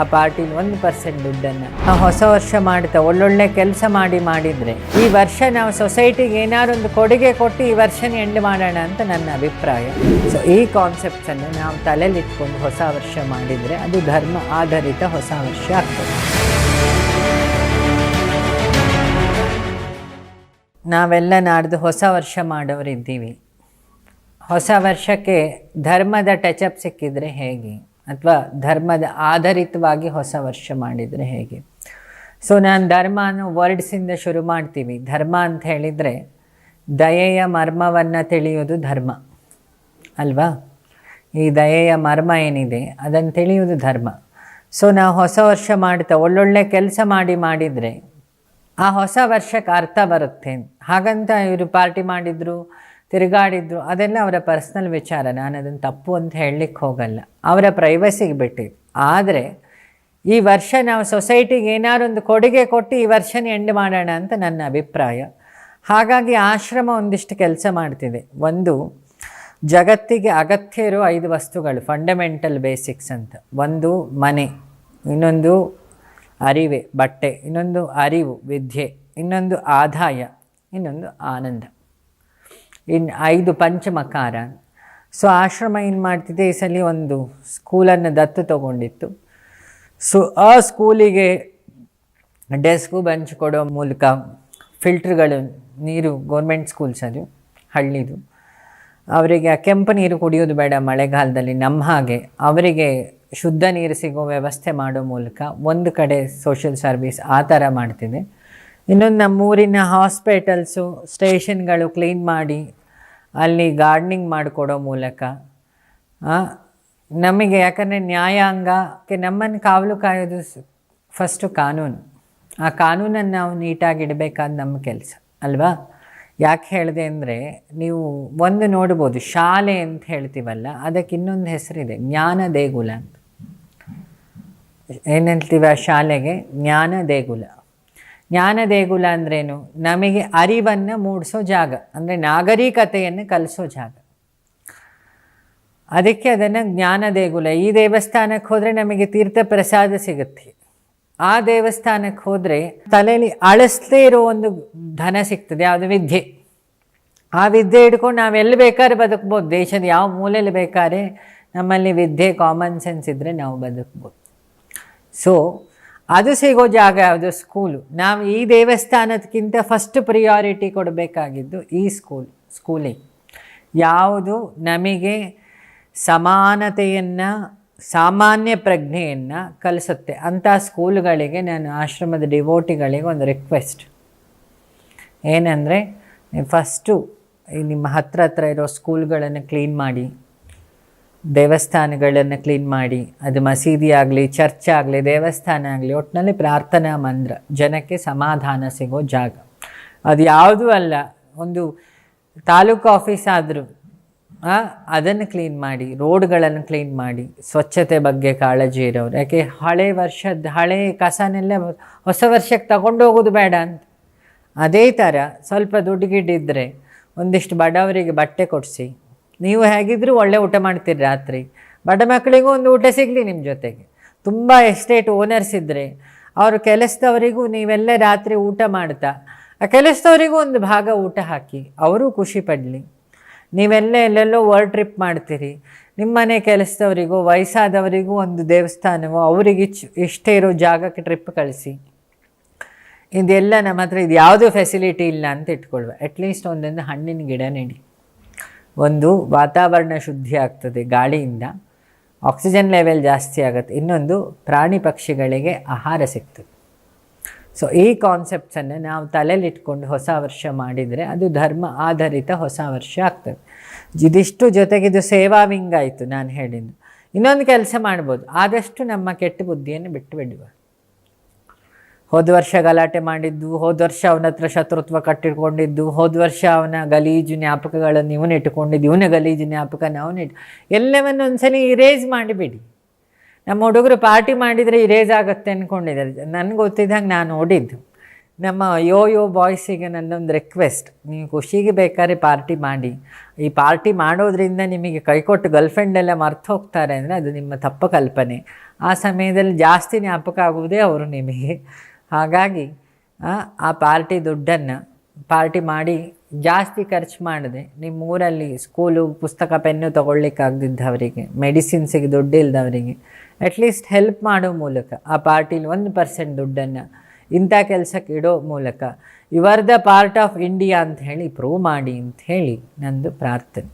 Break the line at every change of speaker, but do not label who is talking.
ಆ ಪಾರ್ಟಿ ಒಂದು ಪರ್ಸೆಂಟ್ ದುಡ್ಡನ್ನು ನಾವು ಹೊಸ ವರ್ಷ ಮಾಡ್ತಾ ಒಳ್ಳೊಳ್ಳೆ ಕೆಲಸ ಮಾಡಿ ಮಾಡಿದರೆ ಈ ವರ್ಷ ನಾವು ಸೊಸೈಟಿಗೆ ಏನಾದ್ರು ಒಂದು ಕೊಡುಗೆ ಕೊಟ್ಟು ಈ ವರ್ಷನ ಎಂಡ್ ಮಾಡೋಣ ಅಂತ ನನ್ನ ಅಭಿಪ್ರಾಯ. ಸೊ ಈ ಕಾನ್ಸೆಪ್ಟನ್ನು ನಾವು ತಲೆಯಲ್ಲಿ ಇಟ್ಕೊಂಡು ಹೊಸ ವರ್ಷ ಮಾಡಿದರೆ ಅದು ಧರ್ಮ ಆಧಾರಿತ ಹೊಸ ವರ್ಷ ಆಗ್ತದೆ. ನಾವೆಲ್ಲ ನಾಡ್ದು ಹೊಸ ವರ್ಷ ಮಾಡೋರಿದ್ದೀವಿ ಹೊಸ ವರ್ಷಕ್ಕೆ ಧರ್ಮದ ಟಚಪ್ ಸಿಕ್ಕಿದರೆ ಹೇಗೆ? ಅಥವಾ ಧರ್ಮದ ಆಧಾರಿತವಾಗಿ ಹೊಸ ವರ್ಷ ಮಾಡಿದರೆ ಹೇಗೆ? ಸೊ ನಾನು ಧರ್ಮ ಅನ್ನೋ ವರ್ಡ್ಸಿಂದ ಶುರು ಮಾಡ್ತೀವಿ. ಧರ್ಮ ಅಂತ ಹೇಳಿದರೆ ದಯೆಯ ಮರ್ಮವನ್ನು ತಿಳಿಯೋದು ಧರ್ಮ. ಅಲ್ವಾ? ಈ ದಯೆಯ ಮರ್ಮ ಏನಿದೆ? ಅದನ್ನು ತಿಳಿಯೋದು ಧರ್ಮ. ಸೊ ನಾವು ಹೊಸ ವರ್ಷ ಮಾಡ್ತಾ, ಒಳ್ಳೊಳ್ಳೆ ಕೆಲಸ ಮಾಡಿ ಮಾಡಿದರೆ ಆ ಹೊಸ ವರ್ಷಕ್ಕೆ ಅರ್ಥ ಬರುತ್ತೆ. ಹಾಗಂತ ಇವರು ಪಾರ್ಟಿ ಮಾಡಿದ್ರು ತಿರುಗಾಡಿದ್ರು. ಅದೆಲ್ಲ ಅವರ ಪರ್ಸ್ನಲ್ ವಿಚಾರ. ನಾನು ಅದನ್ನು ತಪ್ಪು ಅಂತ ಹೇಳಲಿಕ್ಕೆ ಹೋಗಲ್ಲ. ಅವರ ಪ್ರೈವಸಿಗೆ ಬಿಟ್ಟಿದ್ದು ಆದರೆ ಈ ವರ್ಷ ನಾವು ಸೊಸೈಟಿಗೆ ಏನಾದ್ರು ಒಂದು ಕೊಡುಗೆ ಕೊಟ್ಟು ಈ ವರ್ಷನ ಎಂಡ್ ಮಾಡೋಣ ಅಂತ ನನ್ನ ಅಭಿಪ್ರಾಯ. ಹಾಗಾಗಿ ಆಶ್ರಮ ಒಂದಿಷ್ಟು ಕೆಲಸ ಮಾಡ್ತಿದೆ. ಒಂದು, ಜಗತ್ತಿಗೆ ಅಗತ್ಯ ಇರೋ ಐದು ವಸ್ತುಗಳು ಫಂಡಮೆಂಟಲ್ ಬೇಸಿಕ್ಸ್ ಅಂತ. ಒಂದು, ಮನೆ. ಇನ್ನೊಂದು, ಅರಿವೆ, ಬಟ್ಟೆ. ಇನ್ನೊಂದು, ಅರಿವು, ವಿದ್ಯೆ. ಇನ್ನೊಂದು, ಆದಾಯ. ಇನ್ನೊಂದು, ಆನಂದ. ಇನ್ನು ಐದು ಪಂಚಮಕಾರ. ಸೊ ಆಶ್ರಮ ಏನು ಮಾಡ್ತಿದೆ? ಈ ಸಲ ಒಂದು ಸ್ಕೂಲನ್ನು ದತ್ತು ತಗೊಂಡಿತ್ತು. ಸೊ ಆ ಸ್ಕೂಲಿಗೆ ಡೆಸ್ಕು, ಬೆಂಚ್ ಕೊಡೋ ಮೂಲಕ ಫಿಲ್ಟ್ರ್ಗಳು, ನೀರು ಗೌರ್ಮೆಂಟ್ ಸ್ಕೂಲ್ಸ್ ಅದು ಹಳ್ಳಿದು. ಅವರಿಗೆ ಆ ಕೆಂಪು ನೀರು ಕುಡಿಯೋದು ಬೇಡ ಮಳೆಗಾಲದಲ್ಲಿ, ನಮ್ಮ ಹಾಗೆ. ಅವರಿಗೆ ಶುದ್ಧ ನೀರು ಸಿಗೋ ವ್ಯವಸ್ಥೆ ಮಾಡೋ ಮೂಲಕ ಒಂದು ಕಡೆ ಸೋಷಿಯಲ್ ಸರ್ವಿಸ್ ಆ ಥರ ಮಾಡ್ತಿದೆ. ಇನ್ನೊಂದು ನಮ್ಮೂರಿನ ಹಾಸ್ಪಿಟಲ್ಸು, ಸ್ಟೇಷನ್ಗಳು ಕ್ಲೀನ್ ಮಾಡಿ, ಅಲ್ಲಿ ಗಾರ್ಡ್ನಿಂಗ್ ಮಾಡಿಕೊಡೋ ಮೂಲಕ. ನಮಗೆ ಯಾಕಂದರೆ ನ್ಯಾಯಾಂಗಕ್ಕೆ ನಮ್ಮನ್ನು ಕಾವಲು ಕಾಯೋದು ಫಸ್ಟು ಕಾನೂನು. ಆ ಕಾನೂನನ್ನು ನಾವು ನೀಟಾಗಿ ಇಡಬೇಕಾದ ನಮ್ಮ ಕೆಲಸ, ಅಲ್ವಾ? ಯಾಕೆ ಹೇಳಿದೆ ಅಂದರೆ, ನೀವು ಒಂದು ನೋಡ್ಬೋದು, ಶಾಲೆ ಅಂತ ಹೇಳ್ತೀವಲ್ಲ, ಅದಕ್ಕೆ ಇನ್ನೊಂದು ಹೆಸರಿದೆ, ಜ್ಞಾನ ದೇಗುಲ ಅಂತ. ಏನು ಹೇಳ್ತೀವಿ ಆ ಶಾಲೆಗೆ? ಜ್ಞಾನ ದೇಗುಲ. ಜ್ಞಾನ ದೇಗುಲ ಅಂದ್ರೇನು? ನಮಗೆ ಅರಿವನ್ನು ಮೂಡಿಸೋ ಜಾಗ. ಅಂದರೆ ನಾಗರಿಕತೆಯನ್ನು ಕಲಿಸೋ ಜಾಗ. ಅದಕ್ಕೆ ಅದನ್ನು ಜ್ಞಾನ ದೇಗುಲ ಈ ದೇವಸ್ಥಾನಕ್ಕೆ ಹೋದರೆ ನಮಗೆ ತೀರ್ಥ ಪ್ರಸಾದ ಸಿಗುತ್ತೆ. ಆ ದೇವಸ್ಥಾನಕ್ಕೆ ಹೋದರೆ ತಲೆಯಲ್ಲಿ ಅಳಿಸ್ದೇ ಇರೋ ಒಂದು ಧನ ಸಿಗ್ತದೆ, ಯಾವುದು ವಿದ್ಯೆ. ಆ ವಿದ್ಯೆ ಹಿಡ್ಕೊಂಡು ನಾವು ಎಲ್ಲಿ ಬೇಕಾದ್ರೆ ಬದುಕ್ಬೋದು. ದೇಶದ ಯಾವ ಮೂಲೆಯಲ್ಲಿ ಬೇಕಾದ್ರೆ ನಮ್ಮಲ್ಲಿ ವಿದ್ಯೆ ಕಾಮನ್ ಸೆನ್ಸ್ ಇದ್ದರೆ ನಾವು ಬದುಕ್ಬೋದು. ಸೊ ಅದು ಸಿಗೋ ಜಾಗ ಯಾವುದು? ಸ್ಕೂಲು. ನಾವು ಈ ದೇವಸ್ಥಾನದಕ್ಕಿಂತ ಫಸ್ಟ್ ಪ್ರಿಯಾರಿಟಿ ಕೊಡಬೇಕಾಗಿದ್ದು ಈ ಸ್ಕೂಲ್ ಸ್ಕೂಲಿಂಗ್ ಯಾವುದು? ನಮಗೆ ಸಮಾನತೆಯನ್ನು, ಸಾಮಾನ್ಯ ಪ್ರಜ್ಞೆಯನ್ನು ಕಲಿಸುತ್ತೆ. ಅಂಥ ಸ್ಕೂಲ್ಗಳಿಗೆ ನಾನು ಆಶ್ರಮದ ಡಿವೋಟಿಗಳಿಗೆ ಒಂದು ರಿಕ್ವೆಸ್ಟ್ ಏನಂದರೆ ಫಸ್ಟು ನಿಮ್ಮ ಹತ್ರ ಹತ್ರ ಇರೋ ಸ್ಕೂಲ್ಗಳನ್ನು ಕ್ಲೀನ್ ಮಾಡಿ. ದೇವಸ್ಥಾನಗಳನ್ನು ಕ್ಲೀನ್ ಮಾಡಿ, ಅದು ಮಸೀದಿ ಆಗಲಿ ಚರ್ಚ್ ಆಗಲಿ, ದೇವಸ್ಥಾನ ಆಗಲಿ ಒಟ್ಟಿನಲ್ಲಿ ಪ್ರಾರ್ಥನಾ ಮಂದ್ರ, ಜನಕ್ಕೆ ಸಮಾಧಾನ ಸಿಗೋ ಜಾಗ. ಅದು ಯಾವುದೂ ಅಲ್ಲ, ಒಂದು ತಾಲೂಕು ಆಫೀಸ್ ಆದರೂ ಅದನ್ನು ಕ್ಲೀನ್ ಮಾಡಿ, ರೋಡ್ಗಳನ್ನು ಕ್ಲೀನ್ ಮಾಡಿ, ಸ್ವಚ್ಛತೆ ಬಗ್ಗೆ ಕಾಳಜಿ ಇರೋರು. ಯಾಕೆ, ಹಳೆ ವರ್ಷದ, ಹಳೆ ಕಸನೆಲ್ಲ ಹೊಸ ವರ್ಷಕ್ಕೆ ತಗೊಂಡು ಹೋಗೋದು ಬೇಡ ಅಂತ. ಅದೇ ಥರ ಸ್ವಲ್ಪ ದುಡ್ಡು ಗಿಡ್ಡಿದ್ದರೆ ಒಂದಿಷ್ಟು ಬಡವರಿಗೆ ಬಟ್ಟೆ ಕೊಡಿಸಿ ನೀವು ಹೇಗಿದ್ದರೂ ಒಳ್ಳೆ ಊಟ ಮಾಡ್ತೀರಿ ರಾತ್ರಿ. ಬಡ ಮಕ್ಕಳಿಗೂ ಒಂದು ಊಟ ಸಿಗಲಿ ನಿಮ್ಮ ಜೊತೆಗೆ. ತುಂಬ ಎಸ್ಟೇಟ್ ಓನರ್ಸ್ ಇದ್ದರೆ ಅವರು ಕೆಲಸದವರಿಗೂ ನೀವೆಲ್ಲ ರಾತ್ರಿ ಊಟ ಮಾಡ್ತಾ, ಆ ಕೆಲಸದವರಿಗೂ ಒಂದು ಭಾಗ ಊಟ ಹಾಕಿ, ಅವರು ಖುಷಿ ಪಡಲಿ. ನೀವೆಲ್ಲ ಎಲ್ಲೆಲ್ಲೋ ವರ್ಲ್ಡ್ ಟ್ರಿಪ್ ಮಾಡ್ತೀರಿ. ನಿಮ್ಮ ಮನೆ ಕೆಲಸದವರಿಗೂ, ವಯಸ್ಸಾದವರಿಗೂ ಒಂದು ದೇವಸ್ಥಾನವೋ, ಅವರಿಗೆ ಇಷ್ಟ ಇರೋ ಜಾಗಕ್ಕೆ ಟ್ರಿಪ್ ಕಳಿಸಿ. ಇದೆಲ್ಲ ನಮ್ಮ ಹತ್ರ, ಇದು ಯಾವುದೂ ಫೆಸಿಲಿಟಿ ಇಲ್ಲ ಅಂತ ಇಟ್ಕೊಳ್ವ. ಅಟ್ಲೀಸ್ಟ್ ಒಂದೊಂದು ಹಣ್ಣಿನ ಗಿಡ ನೆಡಿ. ಒಂದು ವಾತಾವರಣ ಶುದ್ಧಿ ಆಗ್ತದೆ ಗಾಳಿಯಿಂದ. ಆಕ್ಸಿಜನ್ ಲೆವೆಲ್ ಜಾಸ್ತಿ ಆಗುತ್ತೆ. ಇನ್ನೊಂದು ಪ್ರಾಣಿ ಪಕ್ಷಿಗಳಿಗೆ ಆಹಾರ ಸಿಗ್ತದೆ. ಸೊ ಈ ಕಾನ್ಸೆಪ್ಟ್ಸನ್ನು ನಾವು ತಲೆಯಲ್ಲಿಟ್ಕೊಂಡು ಹೊಸ ವರ್ಷ ಮಾಡಿದರೆ ಅದು ಧರ್ಮ ಆಧಾರಿತ ಹೊಸ ವರ್ಷ ಆಗ್ತದೆ. ಇದಿಷ್ಟು ಜೊತೆಗೆ ಇದು ಸೇವಾ ವಿಂಗ್ ಆಯಿತು ನಾನು ಹೇಳಿದ್ದು. ಇನ್ನೊಂದು ಕೆಲಸ ಮಾಡ್ಬೋದು. ಆದಷ್ಟು ನಮ್ಮ ಕೆಟ್ಟ ಬುದ್ಧಿಯನ್ನು ಬಿಟ್ಟು ಬಿಡುವ. ಹೋದ ವರ್ಷ ಗಲಾಟೆ ಮಾಡಿದ್ದು, ಹೋದ ವರ್ಷ ಅವನ ಹತ್ರ ಶತ್ರುತ್ವ ಕಟ್ಟಿಟ್ಕೊಂಡಿದ್ದು, ಹೋದ ವರ್ಷ ಅವನ ಗಲೀಜು ಜ್ಞಾಪಕಗಳನ್ನು ಇವನು ಇಟ್ಟುಕೊಂಡಿದ್ದು, ಇವನ ಗಲೀಜು ಜ್ಞಾಪಕನ ಅವನು ಇಟ್ಟು, ಎಲ್ಲವನ್ನು ಒಂದ್ಸಲಿ ಇರೇಜ್ ಮಾಡಿಬಿಡಿ. ನಮ್ಮ ಹುಡುಗರು ಪಾರ್ಟಿ ಮಾಡಿದರೆ ಇರೇಜ್ ಆಗುತ್ತೆ ಅಂದ್ಕೊಂಡಿದ್ದಾರೆ ನನಗೆ ಗೊತ್ತಿದ್ದಂಗೆ ನಾನು ನೋಡಿದ್ದು. ನಮ್ಮ ಯೋ ಯೋ ಬಾಯ್ಸಿಗೆ ನನ್ನೊಂದು ರಿಕ್ವೆಸ್ಟ್ ನೀವು ಖುಷಿಗೆ ಬೇಕಾದ್ರೆ ಪಾರ್ಟಿ ಮಾಡಿ. ಈ ಪಾರ್ಟಿ ಮಾಡೋದ್ರಿಂದ ನಿಮಗೆ ಕೈಕೊಟ್ಟು ಗರ್ಲ್ಫ್ರೆಂಡ್ ಎಲ್ಲ ಮರ್ತು ಹೋಗ್ತಾರೆ ಅಂದರೆ ಅದು ನಿಮ್ಮ ತಪ್ಪು ಕಲ್ಪನೆ. ಆ ಸಮಯದಲ್ಲಿ ಜಾಸ್ತಿ ಜ್ಞಾಪಕ ಆಗುವುದೇ ಅವರು ನಿಮಗೆ. ಹಾಗಾಗಿ ಆ, ಪಾರ್ಟಿ ದುಡ್ಡನ್ನು ಪಾರ್ಟಿ ಮಾಡಿ ಜಾಸ್ತಿ ಖರ್ಚು ಮಾಡದೆ ನಿಮ್ಮ ಊರಲ್ಲಿ ಸ್ಕೂಲು ಪುಸ್ತಕ ಪೆನ್ನು ತೊಗೊಳ್ಳಿಕ್ಕಾಗದಿದ್ದವರಿಗೆ ಮೆಡಿಸಿನ್ಸಿಗೆ ದುಡ್ಡು ಇಲ್ಲದವರಿಗೆ ಅಟ್ಲೀಸ್ಟ್ ಹೆಲ್ಪ್ ಮಾಡೋ ಮೂಲಕ ಆ ಪಾರ್ಟಿಲಿ ಒಂದು ಪರ್ಸೆಂಟ್ ದುಡ್ಡನ್ನು ಇಂಥ ಕೆಲಸಕ್ಕೆ ಇಡೋ ಮೂಲಕ you are the part of India ಅಂತ ಹೇಳಿ ಪ್ರೂವ್ ಮಾಡಿ ಅಂತ ಹೇಳಿ ನಂದು ಪ್ರಾರ್ಥನೆ.